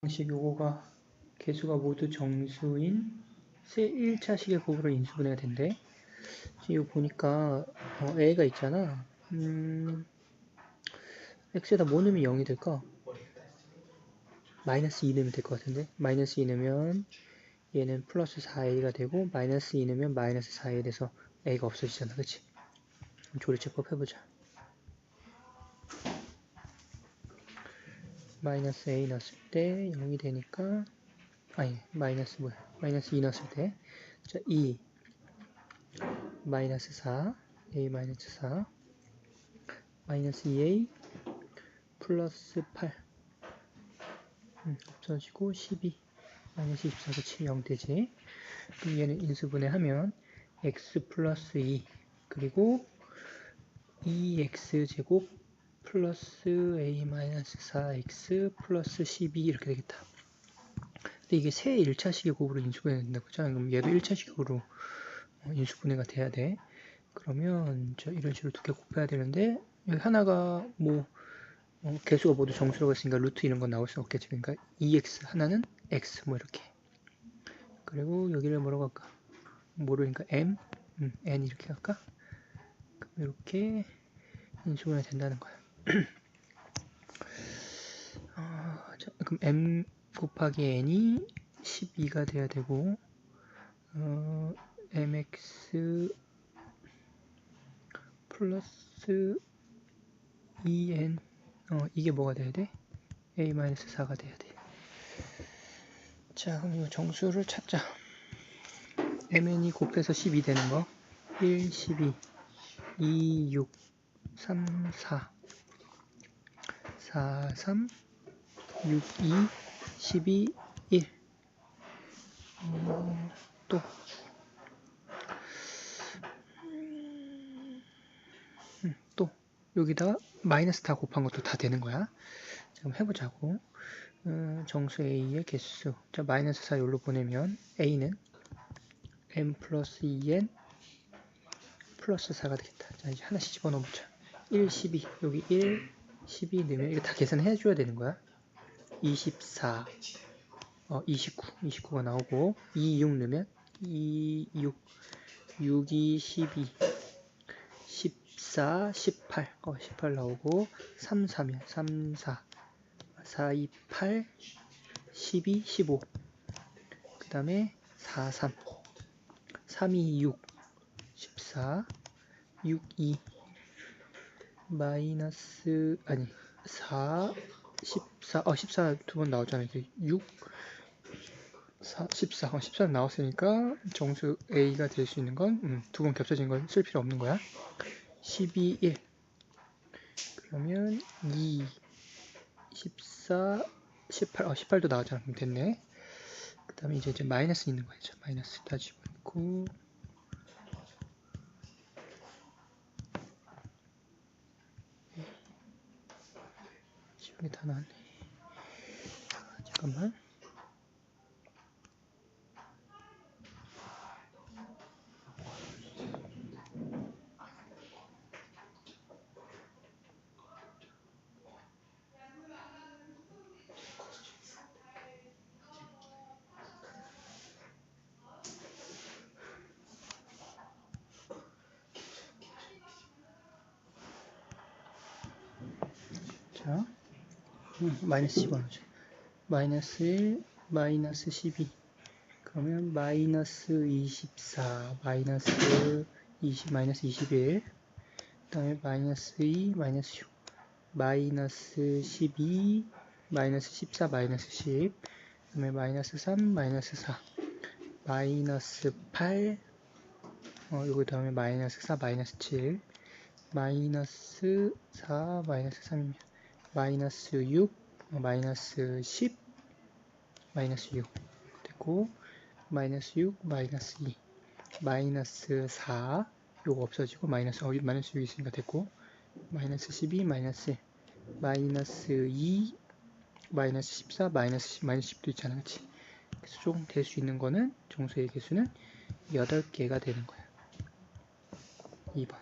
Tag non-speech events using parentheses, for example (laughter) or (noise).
방식 요거가 개수가 모두 정수인 세 1차식의 곱으로 인수분해가 된대. 지금 보니까 어, A가 있잖아. 음, X에다 뭐 넣으면 0이 될까? 마이너스 2 넣으면 될 것 같은데 마이너스 2 넣으면 얘는 플러스 4A가 되고 마이너스 2 넣으면 마이너스 4A 돼서 A가 없어지잖아 그치? 조리체법 해보자 마이너스 A 넣었을 때 0이 되니까 아니 마이너스 뭐야? 마이너스 2 넣었을 때. 자, 2 마이너스 4 A 마이너스 4 마이너스 2A 플러스 8 음, 없어지고 12 마이너스 24 그치 0 되지. 그럼 얘는 인수분해 하면 x 플러스 2 그리고 2x 제곱 플러스 a 마이너스 4x 플러스 12 이렇게 되겠다 근데 이게 새 1차식의 곱으로 인수분해 된다고 했잖아 그럼 얘도 1차식으로 어, 인수분해가 돼야 돼 그러면 저 이런 식으로 두 개 곱해야 되는데 여기 하나가 뭐 어, 개수가 모두 정수라고 했으니까 루트 이런 건 나올 수 없겠지. 그러니까 2x 하나는 x 뭐 이렇게. 그리고 여기를 뭐라고 할까? 모르니까 m, 음, n 이렇게 할까? 이렇게 인수분해 된다는 거야. (clears throat) 어, 자, 그럼 m 곱하기 n이 12가 돼야 되고 어, mx 플러스 2n 어, 이게 뭐가 돼야 돼? a-4가 돼야 돼. 자, 그럼 이 정수를 찾자. mn이 곱해서 12 되는 거. 1, 12, 2, 6, 3, 4, 4, 3, 6, 2, 12, 1. 어, 또. 음, 또. 여기다가 마이너스 다 곱한 것도 다 되는 거야. 지금 해보자고. 음, 정수 A의 개수. 자, 마이너스 4 여기로 보내면 A는 m 플러스 2n 플러스 4가 되겠다. 자, 이제 하나씩 집어넣어보자. 1, 12. 여기 1, 12 넣으면 이거 다 계산해 줘야 되는 거야. 24, 어, 29. 29가 나오고 2, 6 넣으면 2, 6, 6, 2, 12. 14, 18, 어, 18 나오고 3, 3이야. 3, 4, 4, 2, 8, 12, 15. 그 다음에 4, 3, 3, 2, 6, 14, 6, 2, 마이너스, 아니, 4, 14, 어, 14 두 번 나오잖아요. 6, 4, 14, 어, 14 나왔으니까 정수 A가 될 수 있는 건, 음, 두번 겹쳐진 건 쓸 필요 없는 거야. 12, 1. 그러면 2, 14, 18, 어, 18도 나왔잖아. 그럼 됐네. 그 다음에 이제, 이제 마이너스 있는 거죠. 마이너스 다 집어넣고. 지원이 다 나왔네. 잠깐만. 자, 음, 마이너스 10 원이죠. 마이너스 1, 마이너스 12. 그러면 마이너스 24, 마이너스 20, 마이너스 21. 그 다음에 마이너스 2, 마이너스 6, 마이너스 12, 마이너스 14, 마이너스 10. 그 다음에 마이너스 3, 마이너스 4, 마이너스 8, 어, 요거 다음에 마이너스 4, 마이너스 7, 마이너스 4, 마이너스 3이면 마이너스 6, 마이너스 10, 마이너스 6 됐고 마이너스 6, 마이너스 2, 마이너스 4 요거 없어지고 마이너스 어, 마이너스 6 있으니까 됐고 마이너스 12, 마이너스 1, 마이너스 2, 마이너스 14, 마이너스 10, 마이너스 10도 있잖아 그치? 그래서 총 될 수 있는 거는 정수의 개수는 8개가 되는 거야. 2번